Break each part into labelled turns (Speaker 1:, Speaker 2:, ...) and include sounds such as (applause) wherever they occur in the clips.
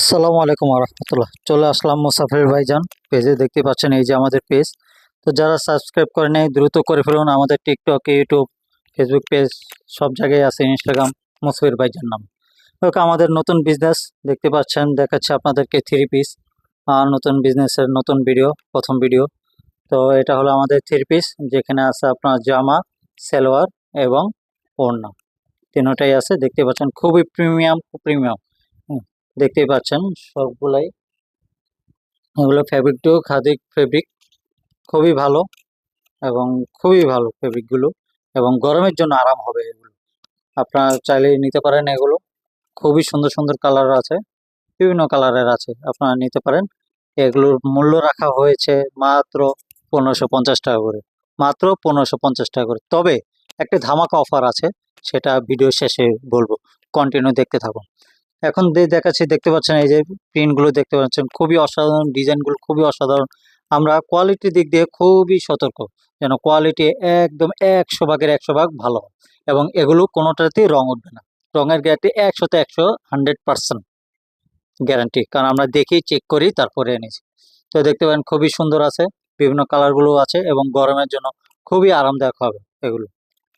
Speaker 1: আসসালামু আলাইকুম রহমতুল্লাহ চলে আসলাম মুসাফির ভাইজান পেজে, দেখতে পাচ্ছেন এই যে আমাদের পেজ। তো যারা সাবস্ক্রাইব করে নেই, দ্রুত করে ফেলুন। আমাদের টিকটক ইউটিউব ফেসবুক পেজ সব জায়গায় আছে ইনস্টাগ্রাম মুসাফির ভাইজান নাম। ওকে, আমাদের নতুন বিজনেস দেখতে পাচ্ছেন, দেখাচ্ছে আপনাদেরকে থ্রি পিস আর নতুন বিজনেসের নতুন ভিডিও প্রথম ভিডিও তো এটা হলো আমাদের থ্রি পিস যেখানে আছে আপনার জামা, সালোয়ার এবং ওড়না। তিনোটাই আছে, দেখতে পাচ্ছেন, খুবই প্রিমিয়াম প্রিমিয়াম দেখতেই পাচ্ছেন সবগুলাই। এগুলো ফ্যাব্রিকটিও খাদিক ফেব্রিক খুবই ভালো এবং খুবই ভালো ফেব্রিকগুলো এবং গরমের জন্য আরাম হবে এগুলো। আপনারা চাইলে নিতে পারেন এগুলো। খুবই সুন্দর সুন্দর কালার আছে, বিভিন্ন কালারের আছে, আপনারা নিতে পারেন। এগুলোর মূল্য রাখা হয়েছে মাত্র পনেরোশো পঞ্চাশ টাকা করে, মাত্র পনেরোশো পঞ্চাশ টাকা করে। তবে একটা ধামাকা অফার আছে, সেটা ভিডিও শেষে বলব। কন্টিনিউ দেখতে থাকুন। এখন দেখাচ্ছি, দেখতে পাচ্ছেন এই যে প্রিন্টগুলো দেখতে পাচ্ছেন। খুবই অসাধারণ, ডিজাইনগুলো খুবই অসাধারণ। আমরা কোয়ালিটির দিক দিয়ে খুবই সতর্ক, যেন কোয়ালিটি একদম একশো ভাগের একশো ভাগ ভালো এবং এগুলো কোনোটাতেই রং উঠবে না। রঙের গ্যারান্টি একশোতে একশো হান্ড্রেড পার্সেন্ট গ্যারান্টি কারণ আমরা দেখি চেক করি, তারপরে এনেছি। তো দেখতে পারেন, খুবই সুন্দর আছে। বিভিন্ন কালারগুলো আছে এবং গরমের জন্য খুবই আরামদায়ক হবে এগুলো।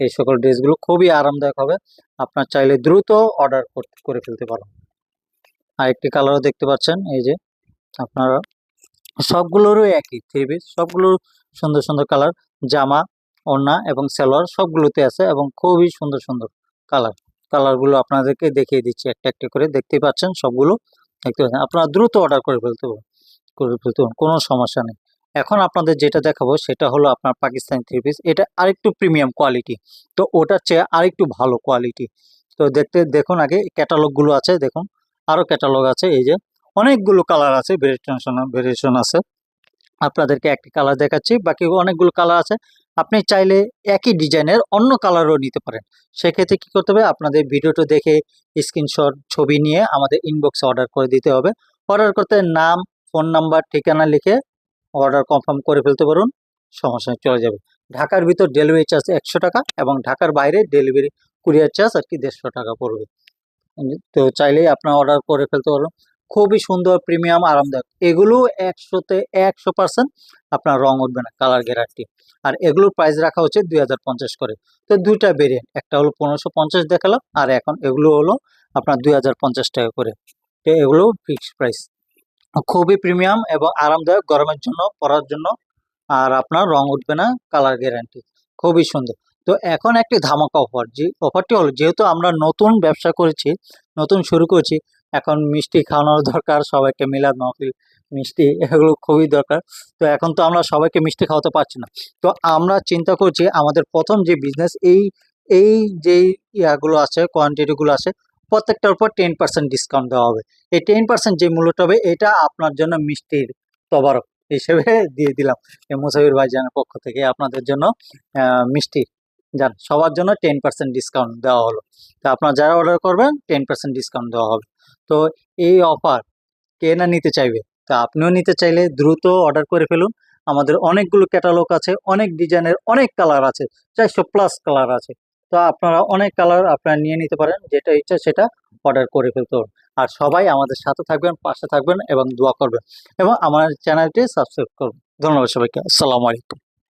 Speaker 1: এই সকল ড্রেসগুলো খুবই আরামদায়ক হবে। আপনার চাইলে দ্রুত অর্ডার করে ফেলতে পারেন আরেকটি কালারও দেখতে পাচ্ছেন, এই যে আপনারা। সবগুলোরও একই থ্রি পিস, সবগুলোর সুন্দর সুন্দর কালার। জামা, ওড়না এবং সালোয়ার সবগুলোতে আছে এবং খুবই সুন্দর সুন্দর কালার। কালারগুলো আপনাদেরকে দেখিয়ে দিচ্ছি একটা একটা করে। দেখতেই পাচ্ছেন সবগুলো। দেখতে পাচ্ছেন, আপনারা দ্রুত অর্ডার করে ফেলতে পারেন করে ফেলতে পারেন কোনো সমস্যা নেই। এখন আপনাদের যেটা দেখাবো সেটা হলো আপনার পাকিস্তানি থ্রি পিস এটা আরেকটু প্রিমিয়াম কোয়ালিটি তো ওটার চেয়ে আরেকটু ভালো কোয়ালিটি তো দেখতে, দেখুন আগে ক্যাটালগুলো আছে, দেখুন। আরও ক্যাটালগ আছে, এই যে। অনেকগুলো কালার আছে ভেরিয়েশন ভেরিয়েশন আছে। আপনাদেরকে একটি কালার দেখাচ্ছি, বাকি অনেকগুলো কালার আছে। আপনি চাইলে একই ডিজাইনের অন্য কালারও নিতে পারেন। সেক্ষেত্রে কী করতে হবে? আপনাদের ভিডিওটা দেখে স্ক্রিনশট ছবি নিয়ে আমাদের ইনবক্সে অর্ডার করে দিতে হবে। অর্ডার করতে নাম ফোন নাম্বার ঠিকানা লিখে অর্ডার কনফার্ম করে ফেলতে পারুন, সমস্যা চলে যাবে। ঢাকার ভিতর ডেলিভারি চার্জ একশো টাকা এবং ঢাকার বাইরে ডেলিভারি কুরিয়ার চার্জ আর কি দেড়শো টাকা পড়বে। তো চাইলেই আপনার অর্ডার করে ফেলতে পারবেন খুবই সুন্দর প্রিমিয়াম আরামদায়ক। এগুলো একশোতে একশো পার্সেন্ট আপনার রং উঠবে না কালার গ্যারান্টি আর এগুলোর প্রাইস রাখা হচ্ছে দুই হাজার পঞ্চাশ করে। তো দুইটা ভেরিয়েন্ট একটা হলো পনেরোশো পঞ্চাশ দেখালাম, আর এখন এগুলো হলো আপনার দুই হাজার পঞ্চাশ টাকা করে। তো এগুলো ফিক্সড প্রাইস খুবই প্রিমিয়াম এবং আরামদায়ক গরমের জন্য, পরার জন্য। আর আপনার রং উঠবে না কালার গ্যারান্টি খুবই সুন্দর। তো এখন একটি ধামাকা অফার যে অফারটি হলো, যেহেতু আমরা নতুন ব্যবসা করেছি, নতুন শুরু করেছি, এখন মিষ্টি খাওয়ানোর দরকার, সবাইকে মিলাদ মাহফিল, মিষ্টি এগুলো খুবই দরকার। তো এখন তো আমরা সবাইকে মিষ্টি খাওয়াতে পারছি না। তো আমরা চিন্তা করছি, আমাদের প্রথম যে বিজনেস এই এই যেই ইয়াগুলো আছে কোয়ান্টিটিগুলো আছে প্রত্যেকটার উপর টেন পার্সেন্ট ডিসকাউন্ট দেওয়া হবে। এই টেন পার্সেন্ট যে মূল্যটা হবে, এটা আপনার জন্য মিষ্টির তবারক হিসেবে (laughs) দিয়ে দিলাম। মুসাফির ভাইজানের পক্ষ থেকে আপনাদের জন্য মিষ্টি। যান, সবার জন্য টেন পার্সেন্ট ডিসকাউন্ট দেওয়া হলো। তো আপনারা যারা অর্ডার করবেন টেন পার্সেন্ট ডিসকাউন্ট দেওয়া হবে। তো এই অফার কে না নিতে চাইবে? তা আপনিও নিতে চাইলে দ্রুত অর্ডার করে ফেলুন। আমাদের অনেকগুলো ক্যাটালগ আছে, অনেক ডিজাইনের অনেক কালার আছে, চারশো প্লাস কালার আছে। তো আপনারা অনেক কালার আপনারা নিয়ে নিতে পারেন, যেটা ইচ্ছা সেটা অর্ডার করে ফেলতে আর সবাই আমাদের সাথে থাকবেন, পাশে থাকবেন এবং দোয়া করবেন। এবং আমার চ্যানেলটি সাবস্ক্রাইব করবেন। ধন্যবাদ সবাইকে। আসসালামু আলাইকুম।